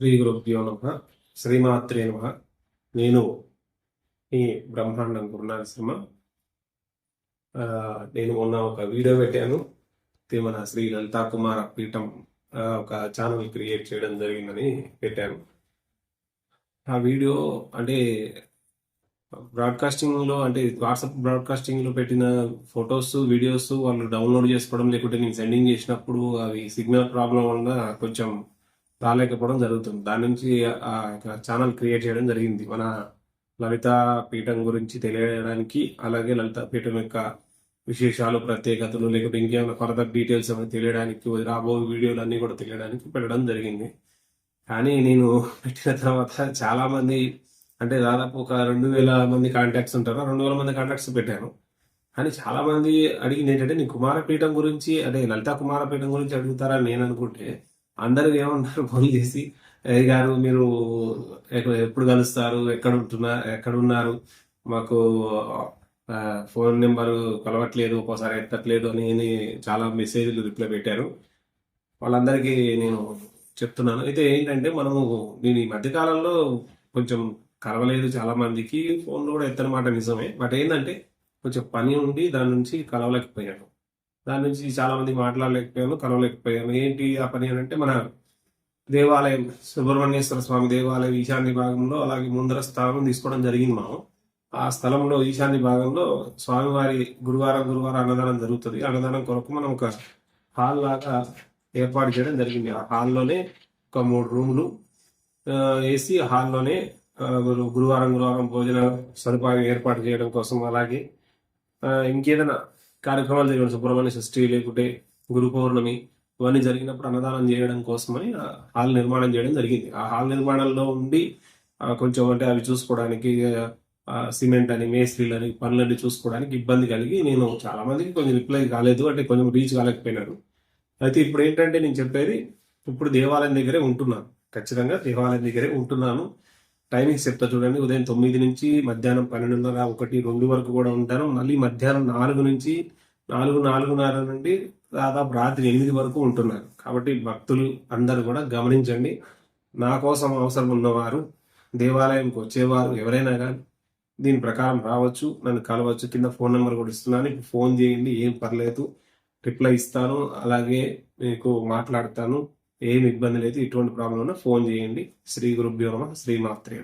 శ్రీ గురుభ్యో నమ. శ్రీమాత్రే నమ. నేను ఈ బ్రహ్మాండం గురునారసింహ నేను మొన్న ఒక వీడియో పెట్టాను. ఇది మన శ్రీ లలితా కుమార పీఠం ఒక ఛానల్ క్రియేట్ చేయడం జరిగిందని పెట్టాను. ఆ వీడియో అంటే బ్రాడ్కాస్టింగ్లో అంటే వాట్సాప్ బ్రాడ్కాస్టింగ్లో పెట్టిన ఫొటోస్ వీడియోస్ వాళ్ళు డౌన్లోడ్ చేసుకోవడం లేకుంటే నేను సెండింగ్ చేసినప్పుడు అవి సిగ్నల్ ప్రాబ్లం వల్ల కొంచెం రాలేకపోవడం జరుగుతుంది. దాని నుంచి ఆ ఛానల్ క్రియేట్ చేయడం జరిగింది. మన లలిత పీఠం గురించి తెలియడానికి అలాగే లలిత పీఠం యొక్క విశేషాలు ప్రత్యేకతలు లేకపోతే ఇంకేమైనా ఫర్దర్ డీటెయిల్స్ ఏమైనా తెలియడానికి రాబో వీడియోలు అన్నీ కూడా తెలియడానికి పెట్టడం జరిగింది. కానీ నేను పెట్టిన తర్వాత చాలామంది అంటే దాదాపు ఒక రెండు వేల మంది కాంటాక్ట్స్ ఉంటారు. రెండు వేల మంది కాంటాక్ట్స్ పెట్టాను. కానీ చాలామంది అడిగింది ఏంటంటే నీ కుమారపీఠం గురించి అంటే లలిత కుమారపీఠం గురించి అడుగుతారా? నేను అనుకుంటే అందరూ ఏమంటారు ఫోన్ చేసి "ఏ గారు మీరు ఎప్పుడు కలుస్తారు? ఎక్కడ ఉంటున్నారు ఎక్కడ ఉన్నారు? మాకు ఫోన్ నెంబర్ కలవట్లేదు ఒక్కోసారి ఎత్తట్లేదు అని చాలా మెసేజ్లు రిప్లై పెట్టారు. వాళ్ళందరికీ నేను చెప్తున్నాను. అయితే ఏంటంటే మనము నేను ఈ మధ్యకాలంలో కొంచెం కలవలేదు చాలా మందికి ఫోన్లో కూడా ఎత్తనమాట నిజమే. బట్ ఏంటంటే కొంచెం పని ఉండి దాని నుంచి కలవలేకపోయాను. దాని నుంచి చాలా మంది మాట్లాడలేకపోయాను కలవలేకపోయాను ఏంటి ఆ పని అని అంటే మన దేవాలయం సుబ్రహ్మణ్యేశ్వర స్వామి దేవాలయం ఈశాన్య భాగంలో అలాగే ముందర స్థానం తీసుకోవడం జరిగింది మనం ఆ స్థలంలో ఈశాన్య భాగంలో స్వామివారి గురువారం గురువారం అన్నదానం జరుగుతుంది. అన్నదానం కొరకు మనం ఒక హాల్ లాగా ఏర్పాటు చేయడం జరిగింది. ఆ హాల్లోనే ఒక మూడు రూములు వేసి హాల్లోనే గురువారం గురువారం భోజన సదుపాయం ఏర్పాటు చేయడం కోసం అలాగే ఇంకేదైనా కార్యక్రమాలు జరిగిన సుబ్రహ్మణ్య షష్ఠి లేకుంటే గురు పౌర్ణమి ఇవన్నీ జరిగినప్పుడు అన్నదానం చేయడం కోసమని హాల్ నిర్మాణం చేయడం జరిగింది. ఆ హాల్ నిర్మాణంలో ఉండి కొంచెం అంటే అవి చూసుకోవడానికి సిమెంట్ అని మేస్త్రీలు అని పనులన్నీ చూసుకోవడానికి ఇబ్బంది కలిగి నేను చాలా మందికి కొంచెం రిప్లై కాలేదు. అంటే కొంచెం రీచ్ కాలేకపోయినారు అయితే ఇప్పుడు ఏంటంటే నేను చెప్పేది ఇప్పుడు దేవాలయం దగ్గరే ఉంటున్నాను. ఖచ్చితంగా దేవాలయం దగ్గరే ఉంటున్నాను. టైమింగ్స్ చెప్తా చూడండి. ఉదయం తొమ్మిది నుంచి మధ్యాహ్నం పన్నెండున్నర ఒకటి రెండు వరకు కూడా ఉంటాను. మళ్ళీ మధ్యాహ్నం నాలుగు నుంచి నాలుగు నాలుగున్నర నుండి దాదాపు రాత్రి ఎనిమిది వరకు ఉంటున్నారు కాబట్టి భక్తులు అందరూ కూడా గమనించండి. నా కోసం అవసరం ఉన్నవారు దేవాలయంకి వచ్చేవారు ఎవరైనా కానీ దీని ప్రకారం రావచ్చు నన్ను కలవచ్చు. కింద ఫోన్ నెంబర్ కూడా ఇస్తున్నాను. ఇప్పుడు ఫోన్ చేయండి ఏం పర్లేదు. రిప్లై ఇస్తాను. అలాగే మీకు మాట్లాడతాను. ఏమి ఇబ్బంది లేదు. ఇటువంటి ప్రాబ్లం ఉన్నా ఫోన్ చేయండి. శ్రీ గురుభ్యో నమ. శ్రీ మాత్రే